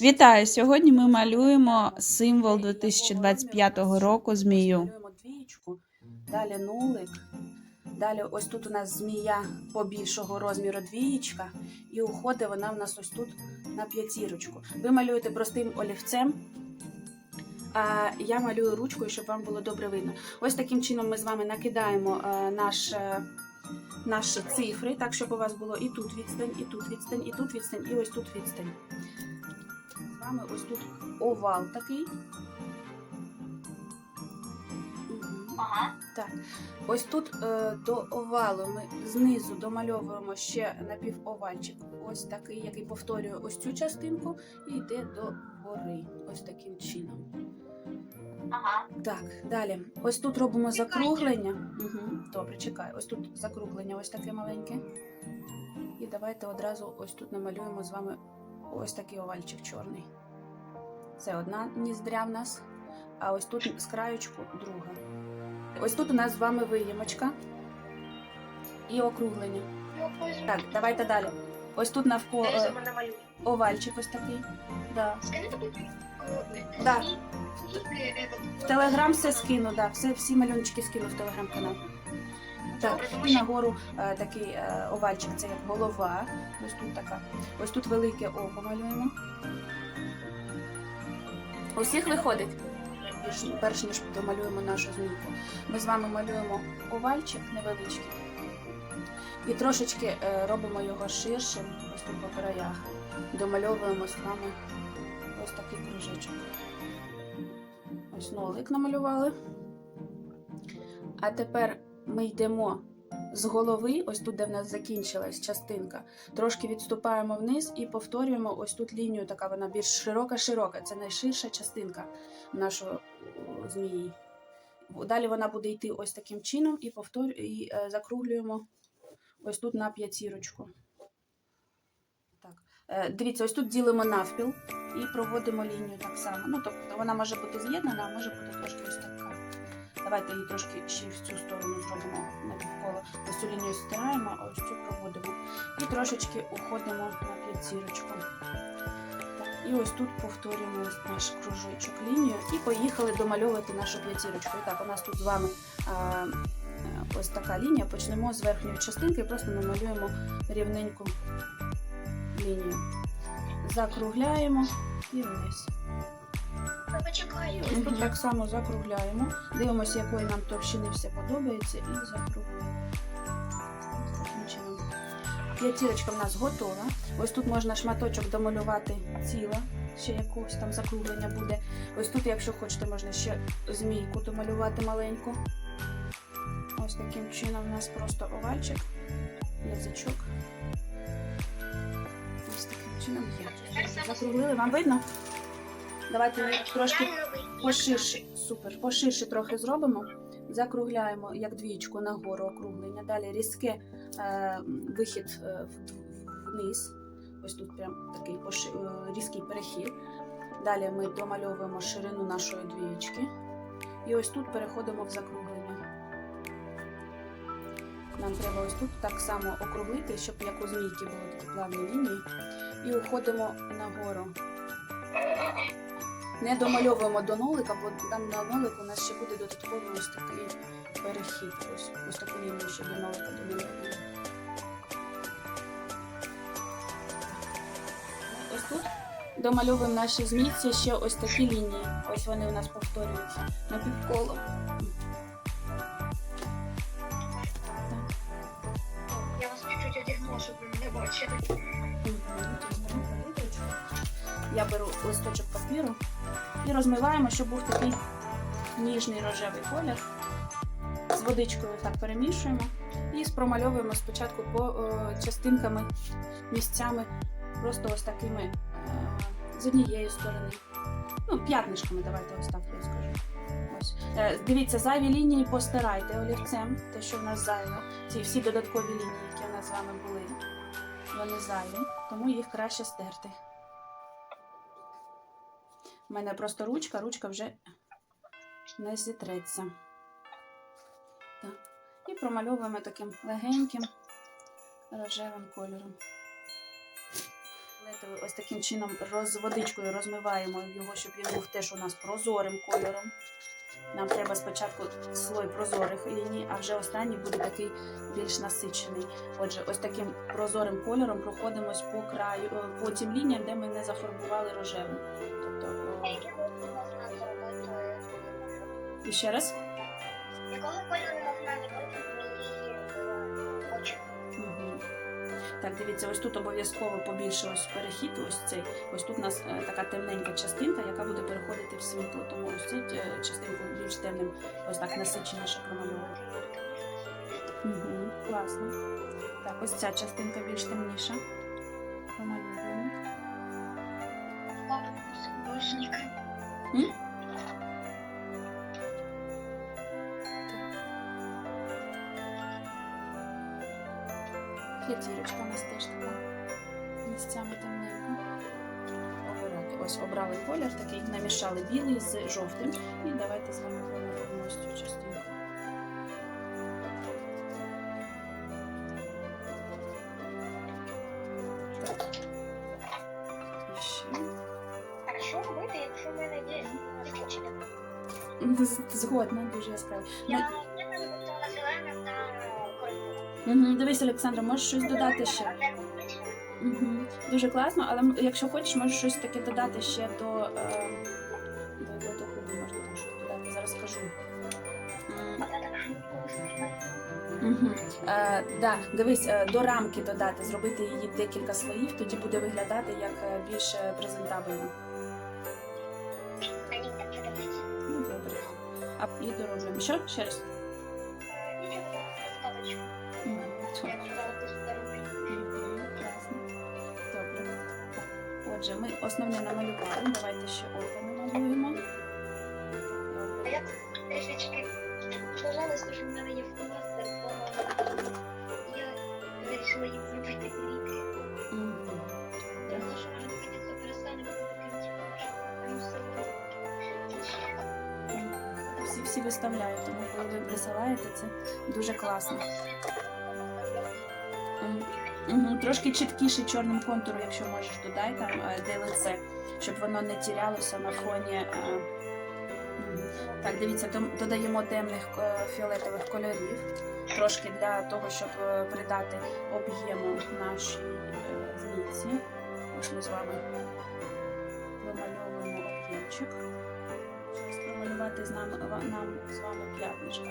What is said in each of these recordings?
Вітаю! Сьогодні ми малюємо символ 2025 року змію. Двієчку, далі нулик. Далі ось тут у нас змія побільшого розміру двієчка, і уходить вона в нас ось тут на п'ятірочку. Ви малюєте простим олівцем, а я малюю ручкою, щоб вам було добре видно. Ось таким чином ми з вами накидаємо е, наш, е, наші цифри, так щоб у вас було і тут відстань, і тут відстань, і тут відстань, і ось тут відстань. З вами ось тут овал такий. Ага. Так, ось тут е, до овалу ми знизу домальовуємо ще напівовальчик, ось такий, який повторює ось цю частинку, і йде до гори. Ось таким чином. Ага. Так, далі. Ось тут робимо закруглення. Угу, добре, чекай. Ось тут закруглення, ось таке маленьке. І давайте одразу ось тут намалюємо з вами ось такий овальчик чорний. Це одна ніздря в нас, а ось тут з краючку друга. Ось тут у нас з вами виємочка і округлення. Так, давайте далі. Ось тут навколо е, овальчик ось такий. Да. Да. В Телеграм все скину, да, все, всі малюночки скину в телеграм-канал. Так, і нагору е, такий е, овальчик, це як голова. Ось тут така. Ось тут велике око малюємо. Усіх виходить. Перш, ніж домалюємо нашу змійку. Ми з вами малюємо овальчик невеличкий. І трошечки е, робимо його ширшим, ось тут по краях. Домальовуємо з вами ось такий кружечок. Ось нолик намалювали. А тепер ми йдемо з голови, ось тут, де в нас закінчилась частинка, трошки відступаємо вниз і повторюємо ось тут лінію, така вона більш широка-широка. Це найширша частинка нашої о, змії. Далі вона буде йти ось таким чином і повторю, і е, закруглюємо ось тут на п'ятірочку. Так. Е, дивіться, ось тут ділимо навпіл і проводимо лінію так само. Ну, тобто вона може бути з'єднана, а може бути трошки ось така. Давайте її трошки ще в цю сторону зробимо навколо. Ось лінію стираємо, а ось цю проводимо. І трошечки уходимо на п'ятірочку. І ось тут повторюємо наш кружочок лінію і поїхали домальовувати нашу п'ятірочку. І так, у нас тут з вами а, ось така лінія. Почнемо з верхньої частинки, і просто намалюємо рівненьку лінію. Закругляємо і вниз. Ось тут так само закругляємо. Дивимося, якої нам товщини все подобається, і таким. П'ятірочка в нас готова. Ось тут можна шматочок домалювати ціла, ще якогось там закруглення буде. Ось тут, якщо хочете, можна ще змійку домалювати маленьку. Ось таким чином у нас просто овальчик, язичок. Ось таким чином є. Закруглили, вам видно? Давайте ми трошки поширше, супер, поширше трохи зробимо. Закругляємо як двічку нагору округлення. Далі різке е, вихід е, вниз. Ось тут прям такий поши, е, різкий перехід. Далі ми домальовуємо ширину нашої двієчки. І ось тут переходимо в закруглення. Нам треба ось тут так само округлити, щоб як у змійки було такі плавні лінії. І уходимо нагору. Не домальовуємо до нолика, бо там на нолику у нас ще буде додатково ось такий перехід. Ось, ось таку лінію ще до нолика домальовуємо. Ось тут домальовуємо наші змійці ще ось такі лінії. Ось вони у нас повторюються на півколо. Я вас чуть-чуть одягнула, щоб ви мене бачили. Я беру листочок папіру і розмиваємо, щоб був такий ніжний рожевий колір. З водичкою так перемішуємо і спромальовуємо спочатку по е, частинками, місцями, просто ось такими е, з однієї сторони. Ну, п'ятнишками, давайте ось так я скажу. Ось. Е, дивіться, зайві лінії постирайте олівцем, те, що в нас зайве. Ці всі додаткові лінії, які в нас з вами були, вони зайві, тому їх краще стерти. У мене просто ручка, ручка вже не зітреться. Так. І промальовуємо таким легеньким рожевим кольором. ось таким чином роз водичкою розмиваємо його, щоб він був теж у нас прозорим кольором. Нам треба спочатку слой прозорих ліній, а вже останній буде такий більш насичений. Отже, ось таким прозорим кольором проходимось по краю, е, по тим лініям, де ми не зафарбували рожевим. Тобто, Е, який можна зробити? і ще раз. Якого кольору можна зробити очі? Так, дивіться, ось тут обов'язково побільше ось перехід, ось цей. Ось тут у нас е, така темненька частинка, яка буде переходити в світло. Тому ось цю е, частинку більш темним, ось так насиченіше промальовувати. Угу, класно. Так, ось ця частинка більш темніша. Божник. М? П'ятірочка у нас теж така місцями темненька. Обирати. Ось обрали колір такий, намішали білий з жовтим. І давайте з вами промалюємо Згодна, дуже яскраво. Я не використовувала зеленим та. Угу. Дивись, Олександра, можеш щось додати ще. Угу. Дуже класно, але якщо хочеш, можеш щось таке додати ще до, е, до, до, до можна там щось додати. Зараз скажу. Угу. Е, да, дивись, е, до рамки додати, зробити її декілька слоїв, тоді буде виглядати як е, більш е, презентабельно. І дороже Що? Ще раз? Добре. Отже, ми основне намалювали. Давайте ще око намалюємо. Всі виставляють, тому коли ви присилаєте, це дуже класно. Трошки чіткіше чорним контуром, якщо можеш, додай там де лице, щоб воно не тірялося на фоні. е. Так, дивіться, додаємо темних е, фіолетових кольорів, трошки для того, щоб е, придати об'єму нашій змійці. Ось ми з вами промальовуємо об'ємчик. Зараз промалювати з нами, нам з вами п'ятничка.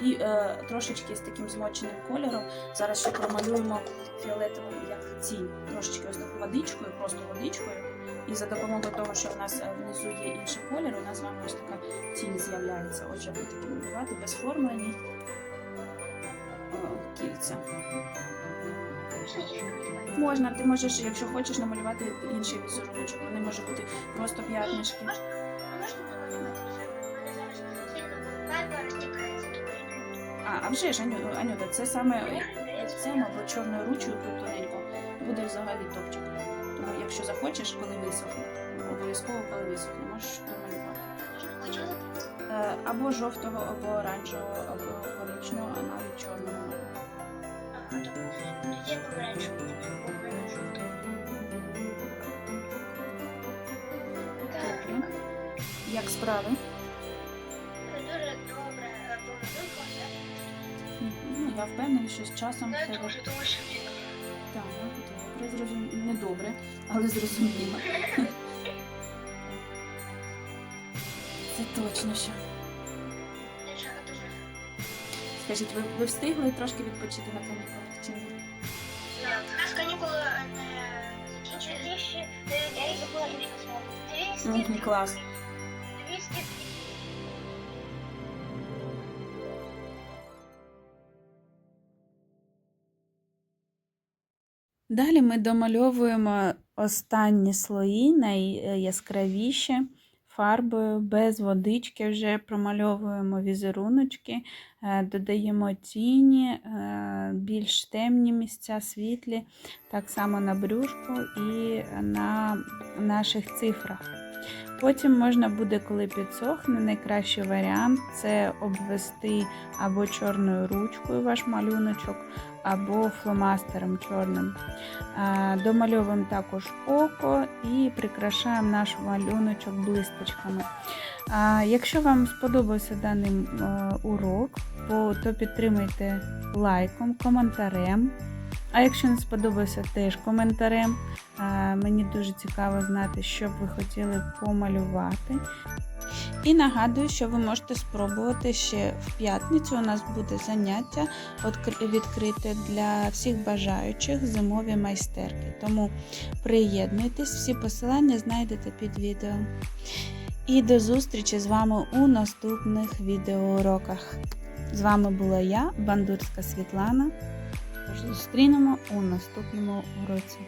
І е, трошечки з таким змоченим кольором. Зараз ще промалюємо фіолетовим як тінь. Трошечки ось так водичкою, просто водичкою. І за допомогою того, що в нас е, внизу є інший колір, у нас з вами ось така тінь з'являється. Отже, будете малювати безформлені кільця. Можна, ти можеш, якщо хочеш, намалювати інший візеруночок. Вони можуть бути просто п'ятнишки. Вже ж, Аню, Анюта, це саме цим або чорною ручкою тоненько буде взагалі топчик. Тому якщо захочеш, коли висохне, обов'язково коли висохне, можеш домалювати. Е, Або жовтого, або оранжевого, або коричневого, а навіть чорного. Як справи? Я впевнена, що з часом Не дуже, тому що він так, добре, зрозуміло. Не добре, але зрозуміло. Це точно що. Скажіть, ви, ви встигли трошки відпочити на канікулах чи ні? У нас канікули не закінчуються. Я їх забула двісті. Мгм, клас. Далі ми домальовуємо останні слої, найяскравіші фарбою, без водички вже промальовуємо візеруночки, е, додаємо тіні, е, більш темні місця, світлі, так само на брюшку і на наших цифрах. Потім можна буде, коли підсохне, найкращий варіант це обвести або чорною ручкою ваш малюночок, або фломастером чорним. Домальовуємо також око і прикрашаємо наш малюночок блисточками. Якщо вам сподобався даний урок, то підтримайте лайком, коментарем. А якщо не сподобався, теж коментарем. Мені дуже цікаво знати, що б ви хотіли помалювати. І нагадую, що ви можете спробувати ще в п'ятницю. У нас буде заняття відкрите для всіх бажаючих зимові майстерки. Тому приєднуйтесь, всі посилання знайдете під відео. І до зустрічі з вами у наступних відеоуроках. З вами була я, Бандурська Світлана. Зустрінемо у наступному уроці.